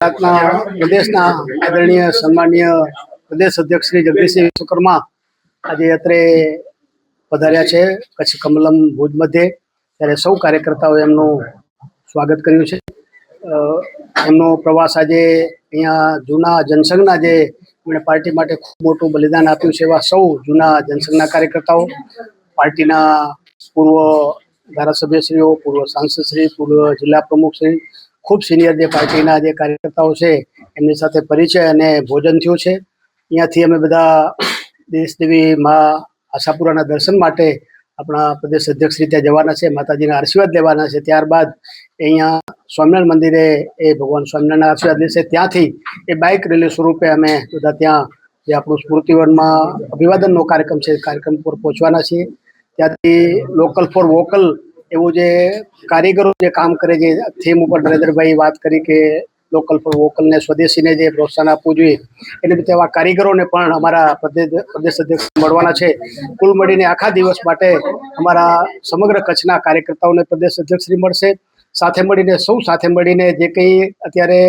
ગુજરાતના પ્રદેશના આદરણીય, સન્માનીય પ્રદેશ અધ્યક્ષ શ્રી જગદીશસિંહ વિશ્વકર્મા આજે અત્રે પધાર્યા છે. કચ્છ કમલમ ભુજ મધ્યે. ત્યારે સૌ કાર્યકર્તાઓએ એમનું સ્વાગત કર્યું છે. એમનો પ્રવાસ આજે અહીંયા જૂના જનસંઘના જે એમણે પાર્ટી માટે ખૂબ મોટું બલિદાન આપ્યું છે એવા સૌ જૂના જનસંઘના કાર્યકર્તાઓ, પાર્ટીના પૂર્વ ધારાસભ્યશ્રીઓ, પૂર્વ સાંસદશ્રી, પૂર્વ જિલ્લા પ્રમુખશ્રી ખૂબ સિનિયર જે પાર્ટીના જે કાર્યકર્તાઓ છે, એમની સાથે પરિચય અને ભોજન થયું છે. અહીંયાથી અમે બધા દેશદેવી મા આશાપુરાના દર્શન માટે આપણા પ્રદેશ અધ્યક્ષ રીતે જવાના છે, માતાજીના આશીર્વાદ લેવાના છે. ત્યારબાદ અહીંયા સ્વામિનારાયણ મંદિરે એ ભગવાન સ્વામિનારાયણના આશીર્વાદ લેશે. ત્યાંથી એ બાઇક રેલી સ્વરૂપે અમે બધા ત્યાં જે આપણું સ્મૃતિવનમાં અભિવાદનનો કાર્યક્રમ છે કાર્યક્રમ પર પહોંચવાના છીએ. ત્યાંથી લોકલ ફોર વોકલ એવું જે કારીગરો જે કામ કરે છે થીમ ઉપર નરેન્દ્રભાઈ વાત કરી કે લોકલ ફોર વોકલને સ્વદેશીને જે પ્રોત્સાહન આપવું જોઈએ એટલે રીતે આવા કારીગરોને પણ અમારા પ્રદેશ અધ્યક્ષ મળવાના છે. કુલ મળીને આખા દિવસ માટે અમારા સમગ્ર કચ્છના કાર્યકર્તાઓને પ્રદેશ અધ્યક્ષશ્રી મળશે. સાથે મળીને, સૌ સાથે મળીને જે કંઈ અત્યારે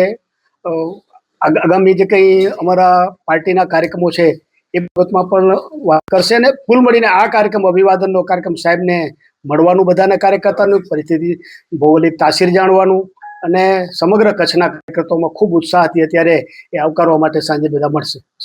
આગામી જે કંઈ અમારા પાર્ટીના કાર્યક્રમો છે એ બાબતમાં પણ વાત કરશે અને કુલ મળીને આ કાર્યક્રમ અભિવાદનનો કાર્યક્રમ સાહેબને મળવાનું, બધાના કાર્યકર્તાનું પરિસ્થિતિ ભૌગોલિક તાસીર જાણવાનું અને સમગ્ર કચ્છના કાર્યકર્તાઓમાં ખૂબ ઉત્સાહ હતી. અત્યારે એ આવકારવા માટે સાંજે બધા મળશે.